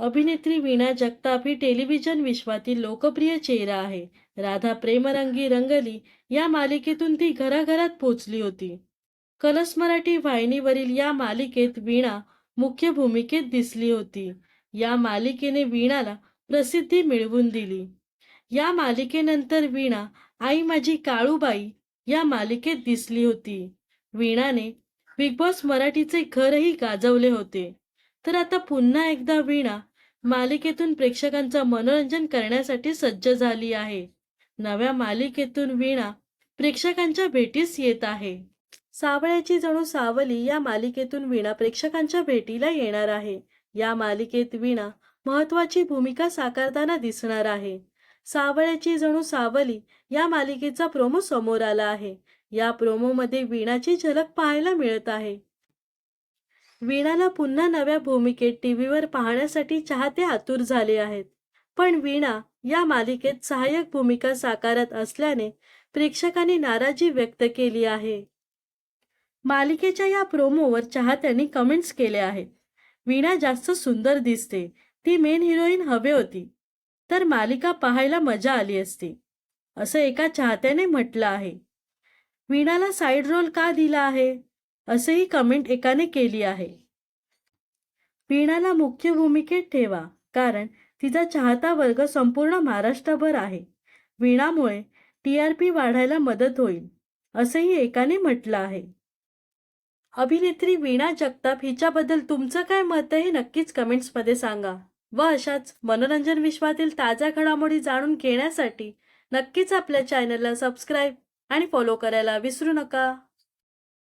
अभिनेत्री वीणा जगताप ही टेलिव्हिजन विश्वातील लोकप्रिय चेहरा आहे. राधा प्रेमरंगी रंगली या मालिकेतून ती घराघरात पोचली होती. कलस मराठी वाहिनीवरील या मालिकेत वीणा मुख्य भूमिकेत दिसली होती. या मालिकेने वीणाला प्रसिद्धी मिळवून दिली. या मालिकेनंतर वीणा आई माझी काळूबाई या मालिकेत दिसली होती. वीणाने बिग बॉस मराठीचे घरही गाजवले होते. तर आता पुन्हा एकदा वीणा मालिकेतून प्रेक्षकांचं मनोरंजन करण्यासाठी सज्ज झाली आहे. नव्या मालिकेतून वीणा प्रेक्षकांच्या भेटीस येत आहे. सावळ्याची जणू सावली या मालिकेतून वीणा प्रेक्षकांच्या भेटीला येणार आहे. या मालिकेत वीणा महत्वाची भूमिका साकारताना दिसणार आहे. सावळ्याची जणू सावली या मालिकेचा प्रोमो समोर आला आहे. या प्रोमोमध्ये वीणाची झलक पाहायला मिळत आहे. वीणाला पुन्हा नव्या भूमिकेत टीव्हीवर पाहण्यासाठी चाहते आतुर झाले आहेत. पण वीणा या मालिकेत सहाय्यक भूमिका साकारत असल्याने प्रेक्षकांनी नाराजी व्यक्त केली आहे. मालिकेच्या या प्रोमोवर चाहत्यांनी कमेंट्स केले आहेत. वीणा जास्त सुंदर दिसते. ती मेन हिरोईन हवे होती. तर मालिका पाहायला मजा आली असती. असं एका चाहत्याने म्हटलं आहे. वीणाला साईड रोल का दिला आहे? असंही कमेंट एकाने केली आहे. वीणाला मुख्य भूमिकेत ठेवा कारण तिचा चाहता वर्ग संपूर्ण महाराष्ट्रभर आहे. वीणामुळे टी आर पी वाढायला मदत होईल असंही एकाने म्हटलं आहे. अभिनेत्री वीणा जगताप हिच्याबद्दल तुमचं काय मत आहे हे नक्कीच कमेंट्समध्ये सांगा. व अशाच मनोरंजन विश्वातील ताज्या घडामोडी जाणून घेण्यासाठी नक्कीच आपल्या चॅनलला सबस्क्राईब आणि फॉलो करायला विसरू नका.